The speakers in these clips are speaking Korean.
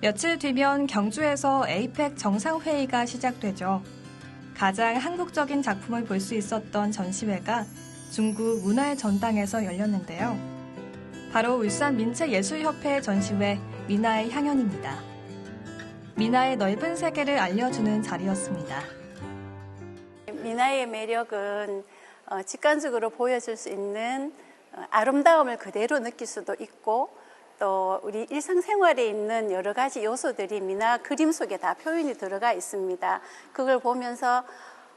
며칠 뒤면 경주에서 에이펙 정상회의가 시작되죠. 가장 한국적인 작품을 볼 수 있었던 전시회가 중국 문화의 전당에서 열렸는데요. 바로 울산 민체예술협회 전시회 미나의 향연입니다. 미나의 넓은 세계를 알려주는 자리였습니다. 미나의 매력은 어, 직관적으로 보여줄 수 있는 어, 아름다움을 그대로 느낄 수도 있고 또 우리 일상생활에 있는 여러 가지 요소들이 미나 그림 속에 다 표현이 들어가 있습니다. 그걸 보면서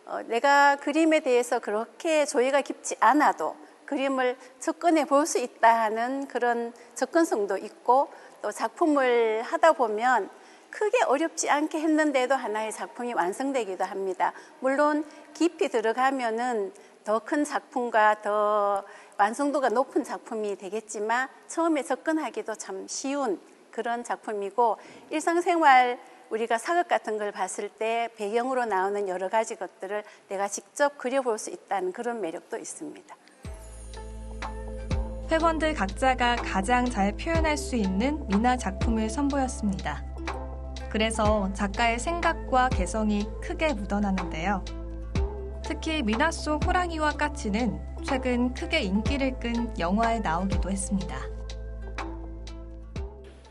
어, 내가 그림에 대해서 그렇게 조예가 깊지 않아도 그림을 접근해 볼 수 있다 하는 그런 접근성도 있고 또 작품을 하다 보면 크게 어렵지 않게 했는데도 하나의 작품이 완성되기도 합니다. 물론 깊이 들어가면은 더 큰 작품과 더 완성도가 높은 작품이 되겠지만 처음에 접근하기도 참 쉬운 그런 작품이고 일상생활 우리가 사극 같은 걸 봤을 때 배경으로 나오는 여러 가지 것들을 내가 직접 그려볼 수 있다는 그런 매력도 있습니다. 회원들 각자가 가장 잘 표현할 수 있는 미나 작품을 선보였습니다. 그래서 작가의 생각과 개성이 크게 묻어나는데요. 특히 미나 속 호랑이와 까치는 최근 크게 인기를 끈 영화에 나오기도 했습니다.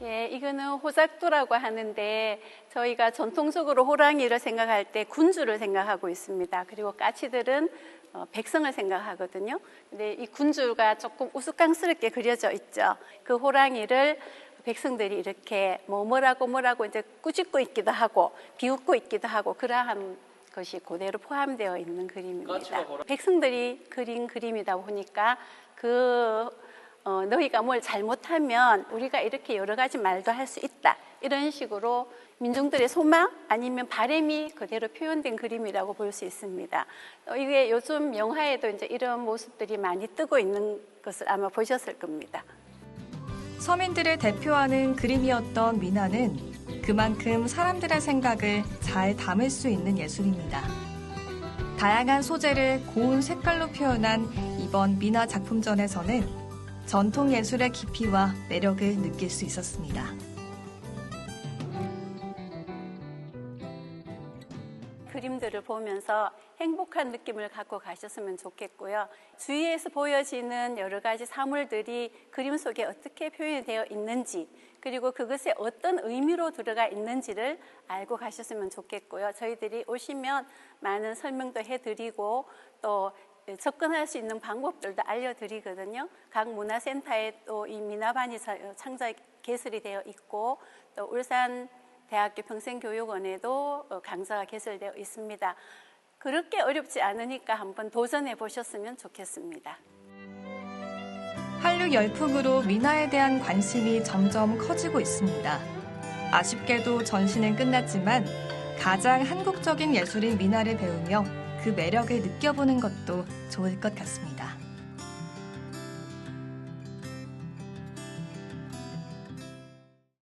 예, 이거는 호작두라고 하는데 저희가 전통적으로 호랑이를 생각할 때 군주를 생각하고 있습니다. 그리고 까치들은 어, 백성을 생각하거든요. 근데 이 군주가 조금 우스꽝스럽게 그려져 있죠. 그 호랑이를 백성들이 이렇게 뭐 뭐라고 뭐라고 이제 꾸짖고 있기도 하고 비웃고 있기도 하고 그러한 것이 그대로 포함되어 있는 그림입니다. 백성들이 그린 그림이다 보니까 그 어, 너희가 뭘 잘못하면 우리가 이렇게 여러 가지 말도 할 수 있다. 이런 식으로 민중들의 소망 아니면 바램이 그대로 표현된 그림이라고 볼 수 있습니다. 어, 이게 요즘 영화에도 이제 이런 모습들이 많이 뜨고 있는 것을 아마 보셨을 겁니다. 서민들을 대표하는 그림이었던 미나는 그만큼 사람들의 생각을 잘 담을 수 있는 예술입니다. 다양한 소재를 고운 색깔로 표현한 이번 미나 작품전에서는 전통 예술의 깊이와 매력을 느낄 수 있었습니다. 그림들을 보면서 행복한 느낌을 갖고 가셨으면 좋겠고요. 주위에서 보여지는 여러 가지 사물들이 그림 속에 어떻게 표현되어 있는지, 그리고 그것에 어떤 의미로 들어가 있는지를 알고 가셨으면 좋겠고요. 저희들이 오시면 많은 설명도 해드리고 또 접근할 수 있는 방법들도 알려드리거든요. 각 문화센터에 또 이 미나반이 창작 개설이 되어 있고 또 울산 대학교 평생교육원에도 어, 강사가 개설되어 있습니다. 그렇게 어렵지 않으니까 한번 도전해 보셨으면 좋겠습니다. 한류 열풍으로 미나에 대한 관심이 점점 커지고 있습니다. 아쉽게도 전시는 끝났지만 가장 한국적인 예술인 미나를 배우며 그 매력을 느껴보는 것도 좋을 것 같습니다.